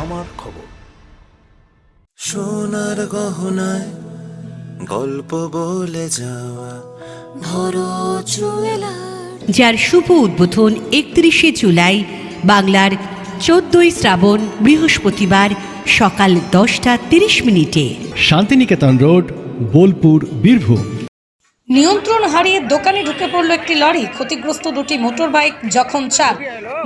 আমার খবর। সোনার গহনায় গল্প বলে যাওয়া ভরো যার শুভ উদ্বোধন একত্রিশে জুলাই বাংলার চোদ্দই শ্রাবণ বৃহস্পতিবার সকাল দশটা তিরিশ মিনিটে। শান্তিনিকেতন রোড বোলপুর বীরভূম। নিয়ন্ত্রণ হারিয়ে দোকানে ঢুকে পড়ল একটি লরি। ক্ষতিগ্রস্ত দুটি মোটর বাইক যখন চার।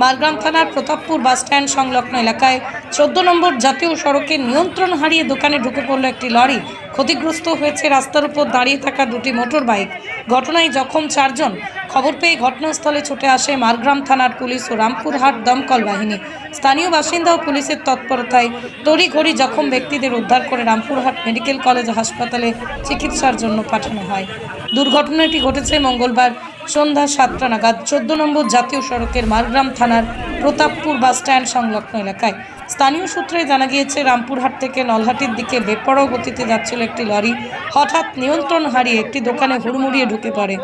মারগ্রাম থানার প্রতাপপুর বাসস্ট্যান্ড সংলগ্ন এলাকায় চোদ্দ নম্বর জাতীয় সড়কে নিয়ন্ত্রণ হারিয়ে দোকানে ঢুকে পড়ল একটি লরি। ক্ষতিগ্রস্ত হয়েছে রাস্তার উপর দাঁড়িয়ে থাকা দুটি মোটর বাইক ঘটনায় জখম চারজন। খবর পেয়ে ঘটনাস্থলে ছুটে আসে মারগ্রাম থানার পুলিশ ও রামপুরহাট দমকল বাহিনী। স্থানীয় বাসিন্দা ও পুলিশের তৎপরতায় তড়িঘড়ি জখম ব্যক্তিদের উদ্ধার করে রামপুরহাট মেডিকেল কলেজ হাসপাতালে চিকিৎসার জন্য পাঠানো হয়। দুর্ঘটনাটি ঘটেছে মঙ্গলবার সন্ধ্যা সাতটা নাগাদ চোদ্দ নম্বর জাতীয় সড়কের মারগ্রাম থানার প্রতাপপুর বাসস্ট্যান্ড সংলগ্ন এলাকায়। স্থানীয় সূত্রে জানা গিয়েছে, রামপুরহাট থেকে নলহাটির দিকে বেপরোয়া গতিতে যাচ্ছিল একটি লরি। হঠাৎ নিয়ন্ত্রণ হারিয়ে একটি দোকানে হুড়মুড়িয়ে ঢুকে পড়ে।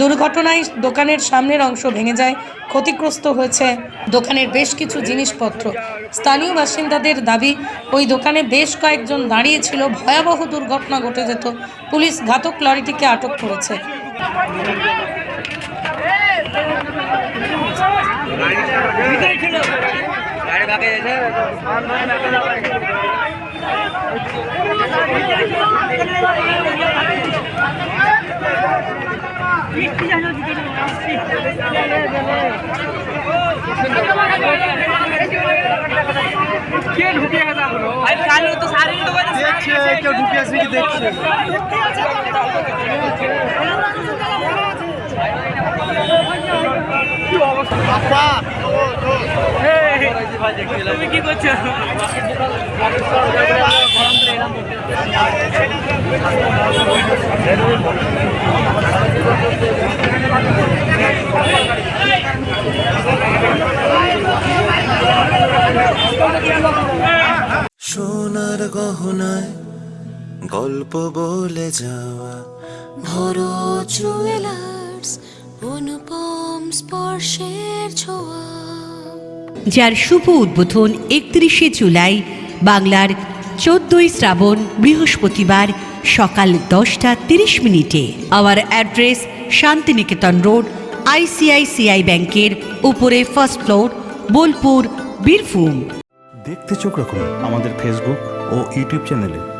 দুর্ঘটনায় দোকানের সামনের অংশ ভেঙে যায়, ক্ষতিগ্রস্ত হয়েছে দোকানের বেশ কিছু জিনিসপত্র। স্থানীয় বাসিন্দাদের দাবি, ওই দোকানে বেশ কয়েকজন দাঁড়িয়েছিল, ভয়াবহ দুর্ঘটনা ঘটে যেত। পুলিশ ঘাতক লরিটিকে আটক করেছে। কে ঢুকিয়ে গেছে আপনার ভাই কালো তো সারি তো বলে দেখছে কেউ ঢুকিয়ে আছে কি দেখছে তুমি কি করছো গরম সোনার গহনায় গল্প বলে যাওয়া। ভরো জুয়েলার্স অনুপম স্পর্শের ছোঁয়া। যার শুভ উদ্বোধন একত্রিশে জুলাই বাংলার চোদ্দই শ্রাবণ বৃহস্পতিবার সকাল দশটা তিরিশ মিনিটে। Our address Santiniketan road ICICI ব্যাংকের উপরে ফার্স্ট ফ্লোর বোলপুর বীরভূম। দেখতে চোখ রাখুন আমাদের ফেসবুক ও ইউটিউব চ্যানেলে